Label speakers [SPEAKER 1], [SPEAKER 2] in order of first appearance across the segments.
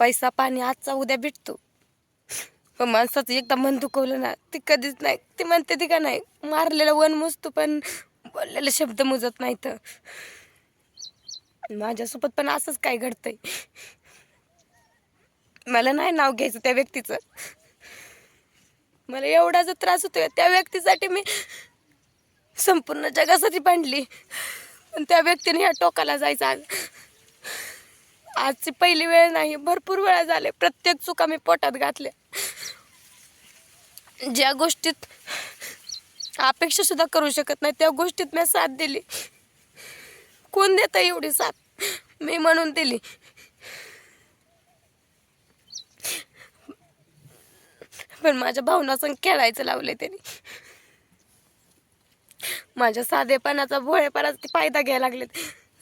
[SPEAKER 1] पैसा पाणी आजचा उद्या भेटतो. पण माणसाचं एकदा मन दुखवलं ना ते कधीच नाही. ते म्हणते ती का नाही. मारलेलं वन मुजतो पण बोललेले शब्द मुजत नाही तर. माझ्यासोबत पण असंच काय घडतंय. मला नाही नाव घ्यायचं त्या व्यक्तीचं. मला एवढा जो त्रास होतोय त्या व्यक्तीसाठी मी संपूर्ण जगासाठी बांधली पण त्या व्यक्तीने ह्या टोकाला जायचं आज. आजची पहिली वेळ नाही भरपूर वेळा झाले. प्रत्येक चुका मी पोटात घातल्या ज्या गोष्टीत अपेक्षा सुद्धा करू शकत नाही त्या गोष्टीत मी साथ दिली. कोण देत एवढी साथ? मी म्हणून दिली. पण माझ्या भावना संग खेळायचं लावले त्यांनी. माझ्या साधेपणाचा भोळेपणाचा ते फायदा घ्यायला लागले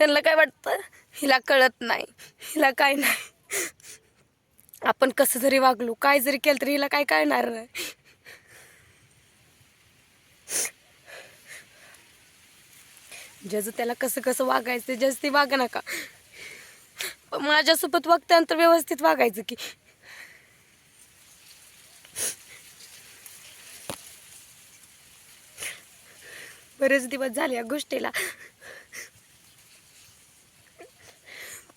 [SPEAKER 1] त्यांना काय वाटतं? हिला कळत नाही. हिला काय नाही. आपण कसं जरी वागलो काय जरी केलं तरी हिला काय कळणार नाही. ज्याचं त्याला कसं कसं वागायचं जज ते वागा नका. माझ्यासोबत वागल्यानंतर व्यवस्थित वागायचं की. बरेच दिवस झाले या गोष्टीला.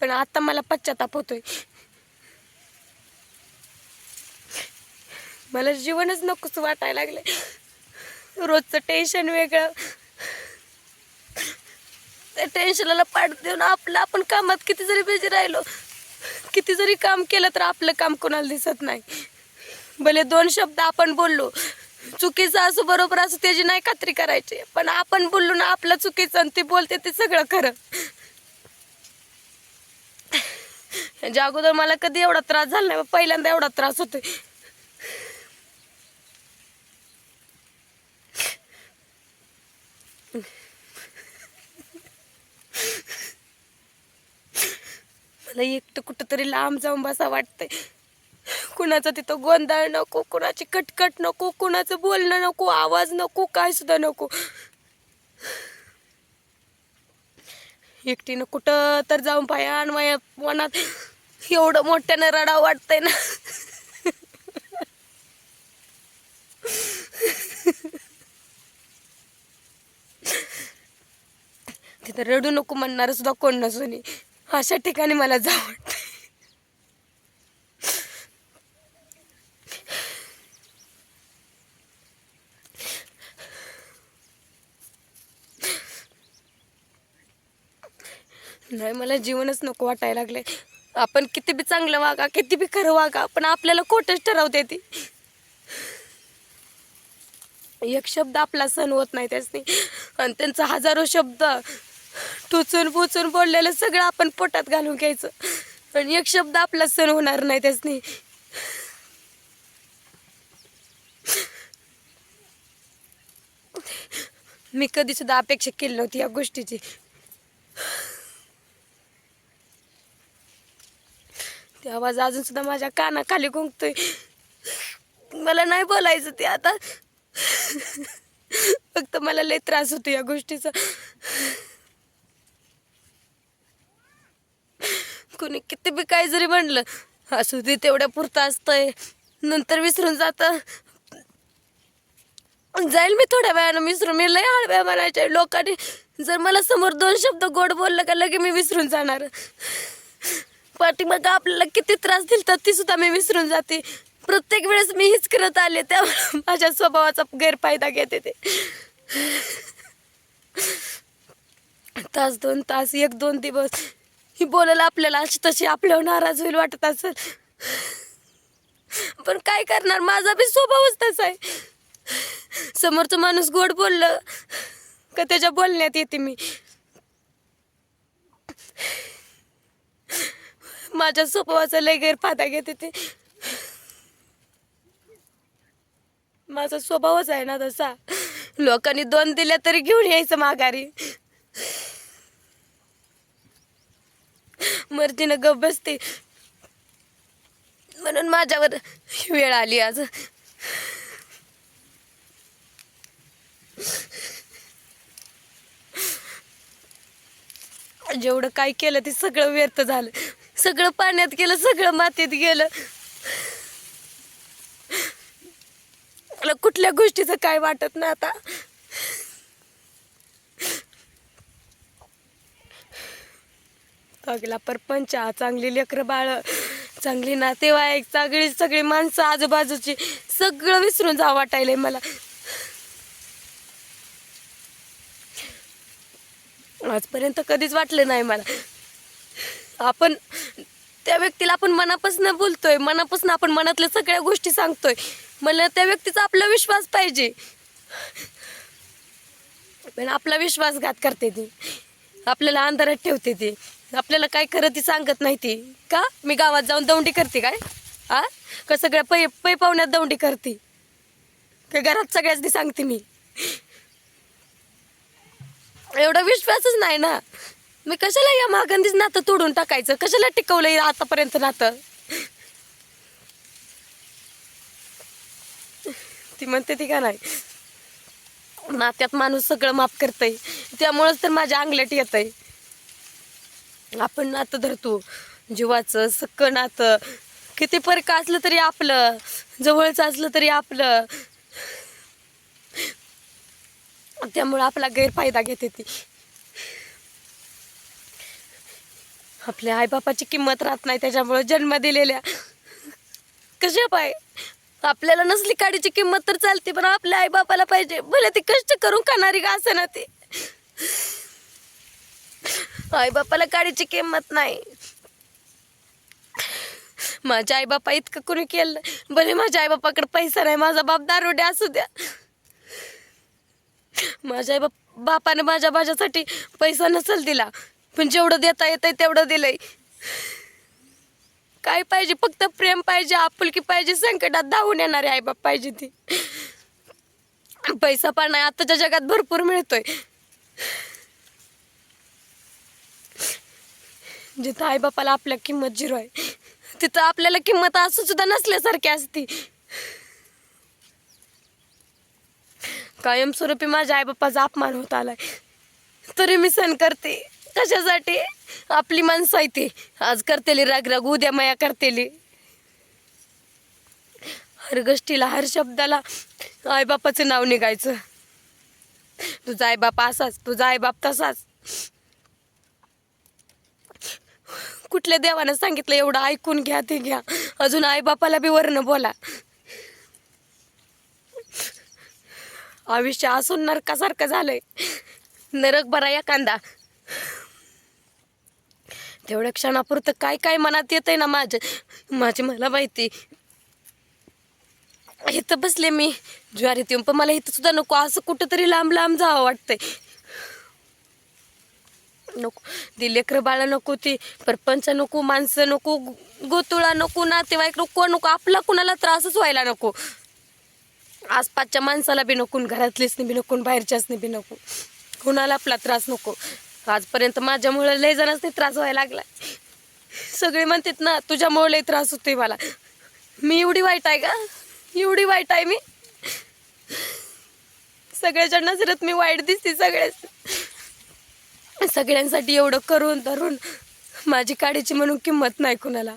[SPEAKER 1] पण आता मला पश्चाताप होतोय. मला जीवनच नकोच वाटायला लागले रोजचं टेन्शन वेगळं. त्या टेन्शनला पाठ देऊन आपलं आपण कामात किती जरी बिझी राहिलो किती जरी काम केलं तर आपलं काम कोणाला दिसत नाही. भले दोन शब्द आपण बोललो चुकीचं असं बरोबर असं त्याची नाही खात्री करायची. पण आपण बोललो ना आपलं चुकीचं आणि ते बोलते ते सगळं खरं. ह्याच्या अगोदर मला कधी एवढा त्रास झाला नाही पहिल्यांदा एवढा त्रास होतोय. मला एकटं कुठं तरी लांब जाऊन बसा वाटतंय. कुणाचं तिथं गोंधळ नको कुणाची कटकट नको कुणाचं बोलणं नको आवाज नको काय सुद्धा नको. एकटीनं कुठं तर जाऊन पाया आणि मनात एवढं मोठ्यानं रडा वाटतंय ना. तिथं रडू नको म्हणणार सुद्धा कोण नसून. अशा ठिकाणी मला जा वाटतंय. नाही मला जीवनच नको वाटायला लागले आपण किती बी चांगलं वागा किती बी खरं वागा पण आपल्याला खोटंच ठरवते ती. एक शब्द आपला सण होत नाही त्याचनी आणि त्यांचा हजारो शब्द टोचून पोचून बोललेलं सगळं आपण पोटात घालून घ्यायचं. पण एक शब्द आपला सण होणार नाही त्याचनी मी कधी सुद्धा अपेक्षा केली नव्हती या गोष्टीची. ते आवाज अजून सुद्धा माझ्या कानाखाली गुंगतोय. मला नाही बोलायचं ते आता. फक्त मला लय त्रास होतो या गोष्टीचा. कोणी किती बी काय जरी म्हणलं असू दे तेवढ्या पुरतं असतंय. नंतर विसरून जात. जाईल मी थोड्या वेळानं विसरून. मी लय हळव्या म्हणायच्या लोकांनी जर मला समोर दोन शब्द गोड बोललं का लगे मी विसरून जाणार. पाठीमागं आपल्याला किती त्रास दिलतात ती सुद्धा मी विसरून जाते. प्रत्येक वेळेस मी हीच करत आले त्या माझ्या स्वभावाचा गैरफायदा घेते ते. तास दोन तास एक दोन दिवस. ही बोलायला आपल्याला अशी तशी आपल्यावर नाराज होईल वाटत असेल. पण काय करणार? माझा बी स्वभावच तसा आहे. समोरचं माणूस गोड बोललं का त्याच्या बोलण्यात येते मी. माझ्या स्वभावाचा लय गैरफायदा घेते ते. माझा स्वभावच आहे ना तसा. लोकांनी दोन दिल्या तरी घेऊन यायचं माघारी. मर्जीनं गप बसते. म्हणून माझ्यावर वेळ आली आज. जेवढं काय केलं ते सगळं व्यर्थ झालं. सगळं पाण्यात गेलं सगळं मातीत गेलं. मला कुठल्या गोष्टीचं काय वाटत ना आता. अगला परपंच चांगली लेकरं बाळ चांगली नातेवाईक चांगली सगळी माणसं आजूबाजूची सगळं विसरून जा वाटायलंय मला. आजपर्यंत कधीच वाटलं नाही मला. आपण त्या व्यक्तीला आपण मनापासून बोलतोय मनापासून आपण मनातल्या सगळ्या गोष्टी सांगतोय. मला त्या व्यक्तीचा आपला विश्वास पाहिजे. पण आपला विश्वासघात करते ती. आपल्याला अंधारात ठेवते ती. आपल्याला काय खरं ती सांगत नाही ती. का? मी गावात जाऊन दौंडी करते काय? आ? का सगळ्या पै पै पाहुण्यात दौंडी करते? का घरात सगळ्याच ती सांगते मी. एवढा विश्वासच नाही ना. मी कशाला या मागंदीच नातं तोडून टाकायचं? कशाला टिकवलं आतापर्यंत नातं? ती म्हणते ती का नाही? नात्यात माणूस सगळं माफ करतय. त्यामुळंच तर माझ्या अंगलट येतंय. आपण नातं धरतो. जीवाचं सक्क नातं. किती फरक असलं तरी आपलं. जवळचं असलं तरी आपलं. त्यामुळं आपला गैरफायदा घेते ती. आपल्या आईबापाची किंमत राहत नाही त्याच्यामुळे जन्म दिलेल्या. कशा पाय आपल्याला नसली काडीची किंमत तर चालते पण आपल्या आईबापाला पाहिजे. भले ती कष्ट करून खाणारी का असं ना ते. आईबापाला काडीची किंमत नाही. माझ्या आईबापा इतकं कोणी केलं? भले माझ्या आईबापाकडे पैसा नाही माझा बाप दारोडे असू द्या. माझ्या बाप बापाने माझ्या माझ्यासाठी पैसा नसेल दिला. पण जेवढं देता येतंय तेवढं दिलंय. काय पाहिजे? फक्त प्रेम पाहिजे आपुलकी पाहिजे संकटात धावून येणारे आईबाप पाहिजे ती. पैसा पण नाही आताच्या जगात भरपूर मिळतोय. जिथं आईबापाला आपल्या किंमत झिरो आहे तिथं आपल्याला किंमत असू सुद्धा नसल्यासारखी असती. कायमस्वरूपी माझ्या आईबापाचा अपमान होत आलाय. तरी मी सण करते. कशासाठी? आपली माणसं आहे ती. आज करतेली राग राग उद्या माया करतेली. हर गोष्टीला हर शब्दाला आईबापाचं नाव निघायचं. तुझा आईबाप असाच तुझा आईबाप तसाच. कुठल्या देवानं सांगितलं एवढं ऐकून घ्या ते घ्या. अजून आईबापाला बी वर्ण बोला. आयुष्य असून नरकासारखं झालंय. नरक बरा एखादा. तेवढ्या क्षणापुरतं काय काय मनात येतंय ना माझं? माझी मला माहिती. इथं बसले मी. ज्वारीत येऊन पण मला इथं सुद्धा नको. असं कुठंतरी लांब लांब जावं वाटतंय. नको. दिलेकर लेकरं बाळा नको ती. परपंच नको माणसं नको गोतुळा नको नातेवाईक नको नको आपला कुणाला त्रासच व्हायला नको. आसपासच्या माणसाला बी नको घरातलीच बी नको बाहेरच्याच बी नको. कुणाला आपला त्रास नको. आजपर्यंत माझ्यामुळे लय जणांच त्रास व्हायला लागला सगळे म्हणतात ना तुझ्यामुळे लय त्रास होतोय मला. मी एवढी वाईट आहे का? एवढी वाईट आहे मी. सगळ्याच्या नजरेत मी वाईट दिसते सगळ्याच सगळ्यांसाठी एवढं करून धरून माझी काडीची म्हणून किंमत नाही कुणाला.